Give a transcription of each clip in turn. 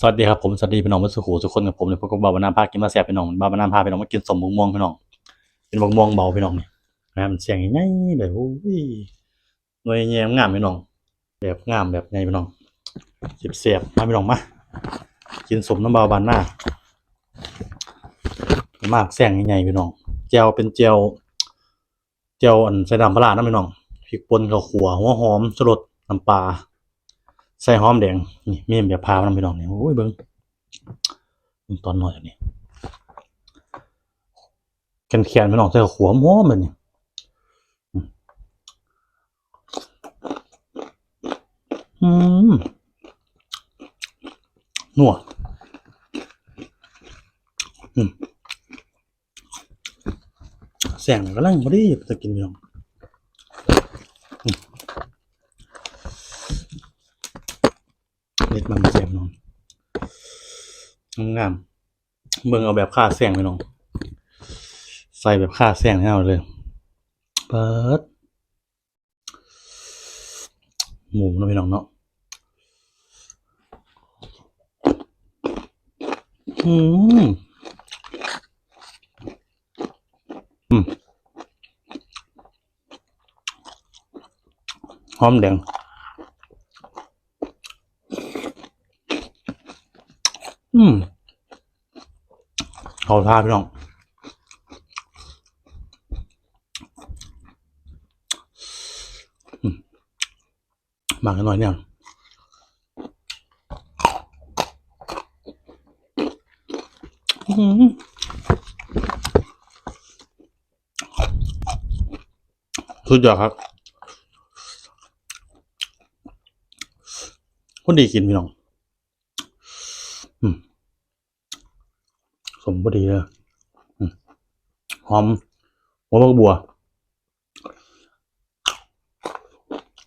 สวัสดีครับผมสวัสดีพี่น้องมุสุขูทุกคนกับผมเลยพบกับบาบานาพากินมาแซ่บพี่น้องบาบานาพาพี่น้องมากินสมมุงม่วงพี่น้องเป็นมะม่วงเบาพี่น้องนี่นะมันเสียงง่ายๆแบบโอ้ยหน่วยแยมงามพี่น้อง แบบงามแบบไงพี่น้องเสียบเสียบมาพี่น้องมากินสมน้ำบาบานาามากแซงใหญ่ๆพี่น้องเจียวเป็นเจียวเจียวอันใส่น้ำปลาร้านพี่น้องพริกป่นข้าวขัวหัวหอมสลดน้ำปลา ใส่หอมแดงนี่มีแบบพามันพี่น้องเนี่ยโอ้ยเบิ้งเบิ่งตอนน้อยอันนี้แขนๆพี่น้องใส่หัวหอมแบบนี้อืมอืมนัวแสงกำลังพอดีจะกินพี่น้อง เล็ดมันเสียมน้อง งามเบิ่งเอาแบบค่าแซงไปน้อง ใส่แบบค่าแซงให้เอาเลย เปิด หมูนะพี่น้องเนาะอืมอืมหอมแดงอืม เขาท่าพี่น้องมหมักกันหน่อยเนี่ยสุดยอดครับ คนดีกินพี่น้อง อืมส มพอดีเลยหอมหัวบักบัว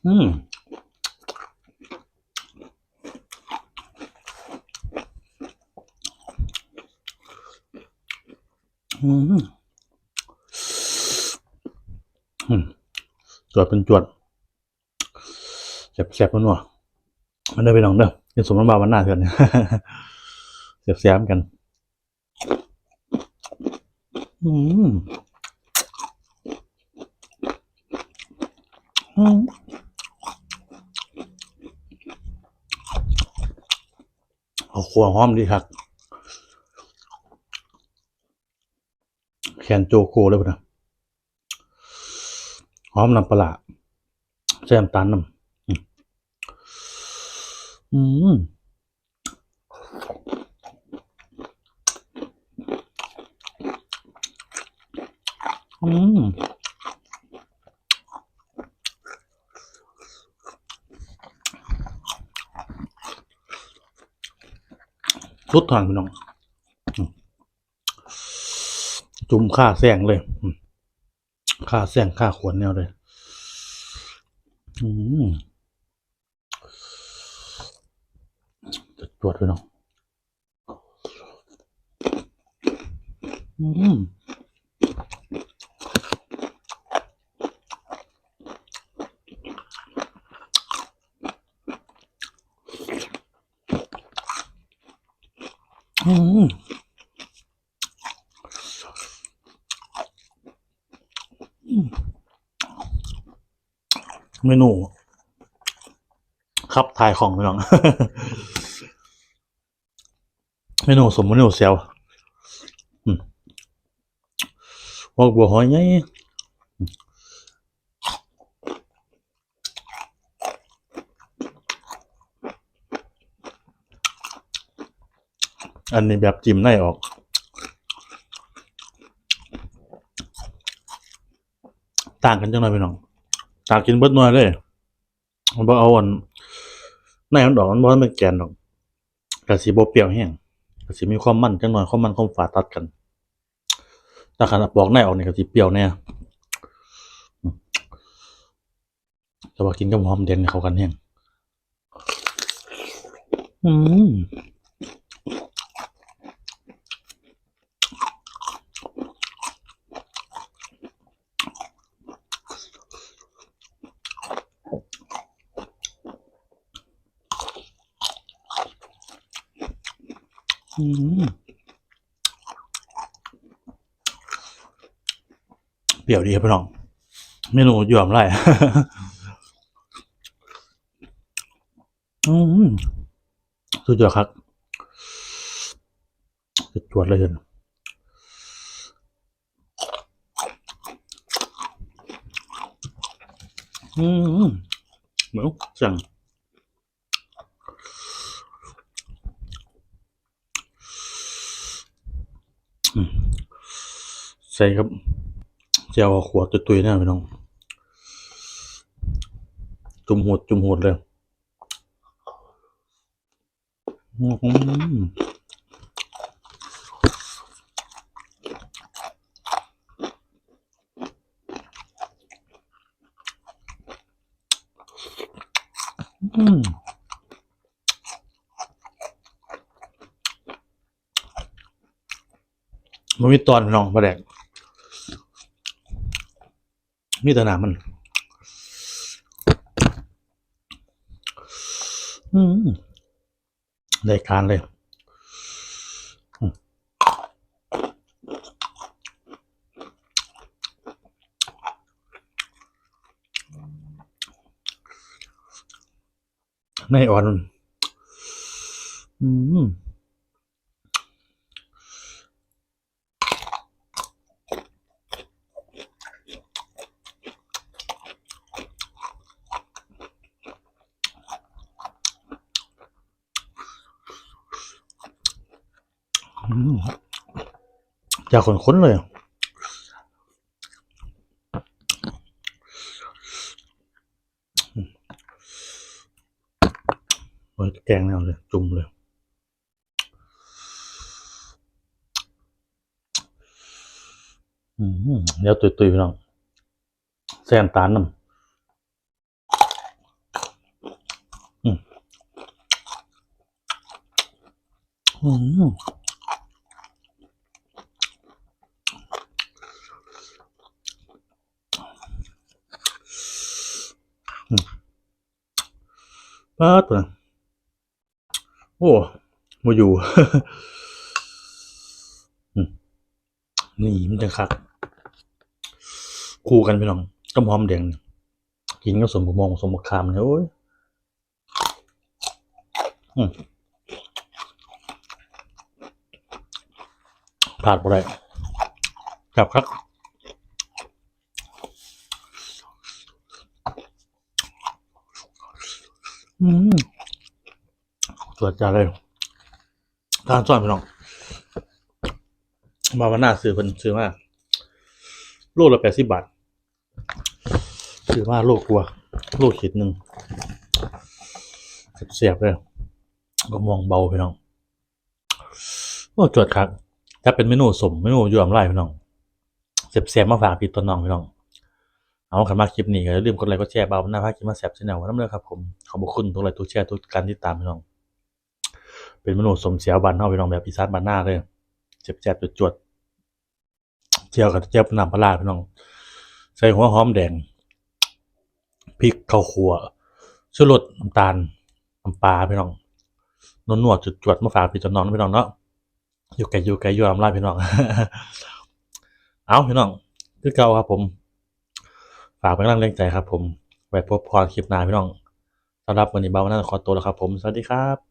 อืมอืมจวดเป็นจวดแซ่บแซ่บมันวะมันได้ไปลองเด้อกินสมน้ำบาวันหน้าเถื่อนเสียบแซมกัน อืมอืมเอาขัวหอมดีครับแคนโจโกเลยนะหอมน้ำปลาแซมตาลน้ำอืม อืมรุดทางพี่น้อง จุ่มข้าแซงเลยอืมข้าแซงข้าขวนแนวเลย อืมจะตรวจพี่น้อง อืม อืมเมนู ครับทายของพี่น้องเมนูสมเมนูเซลอืมว่าบัวหอยไง อันนี้แบบจิ้มในออก ต่างกันจังหน่อยพี่น้องต่างกินเบิดหน่อยเลยมันบ่เอาอันในมันดอกมันบ่เป็นแกนดอกกะสิบ่เปรี้ยวแห้งกะสิมีความมันจังหน่อยความมันความฝาตัดกันถ้าขนาดปอกในออกนี่ก็สิเปรี้ยวแน่แต่ว่ากินกับหอมแดงนี่เขากันแห้งอืม เปรี้ยวดีครับพี่น้อง เมนูยวมไรอืมสุดยอดครับสุดจวดเลยเห็นอืมเหมือนจัง ใส่ครับเจียวขวดตุยๆนี่ยพี่น้อง จุ่มหดจุ่มหดเลยอืมมมันมีตอนน้องปลาแดก มีแต่หนามัน อืมได้การเลยอืมในอ่อน อืม อืมจากขนๆเลยอะอืมโอ้ยแกงแนวเลย จุ่มเลยอืมเดี๋ยวตุยๆพี่น้องแซนตาลน้ำอืมอื ป้าดตัวนะโอ้มาอยู่ นี่มันจะคัก คู่กันพี่น้องต้มหอมแดงกินก็สมบูรณ์สมบูรณ์คามเนี่ยโอ้ยอืมพลาดบ่ได้กลับครับ อืมตรวจจาเลยทานซ้อนพี่น้อง มาวันหน้าซื้อเพิ่นซื้อมาโลละแปดสิบบาทซื้อมาโลกลัว โลขีดหนึ่งเสียบเลยก็มองเบาพี่น้องโอ้จวดครับถ้าเป็นเมนูสมเมนูยวมไล่พี่น้องเสียบๆมาฝากพี่ต้นน้องพี่น้อง เอาขันมาคลิปนี้ก็อย่าลืมกดไลค์กดแชร์เบาหน้าพาคลิปมาแซบชแนลน้ำเลยครับผมขอบคุณทุกไลค์ทุกแชร์ทุกการติดตามพี่น้อง เป็นเมนูสมเสียวบานเฮาพี่น้องแบบอีสานบ้านหน้าเลยเจ็บแจ็บจวดเจียวกับเจียวน้ำปลาร้าพี่น้อง ใส่หัวหอมแดงพริกข้าวคั่วชูรสน้ำตาลน้ำปลาพี่น้องนวลนวดจุดจวดมาฝากพี่จนนองพี่น้องเนาะอยู่ไกลอยู่ไกลอยู่ลำลาพี่น้อง เอาพี่น้อง คือเก่าครับผม ฝากเป็นกำลังใจครับผมไว้พบพรคลิปหน้าพี่น้องสำหรับวันนี้เบาหน้าขอตัวแล้วครับผม สวัสดีครับ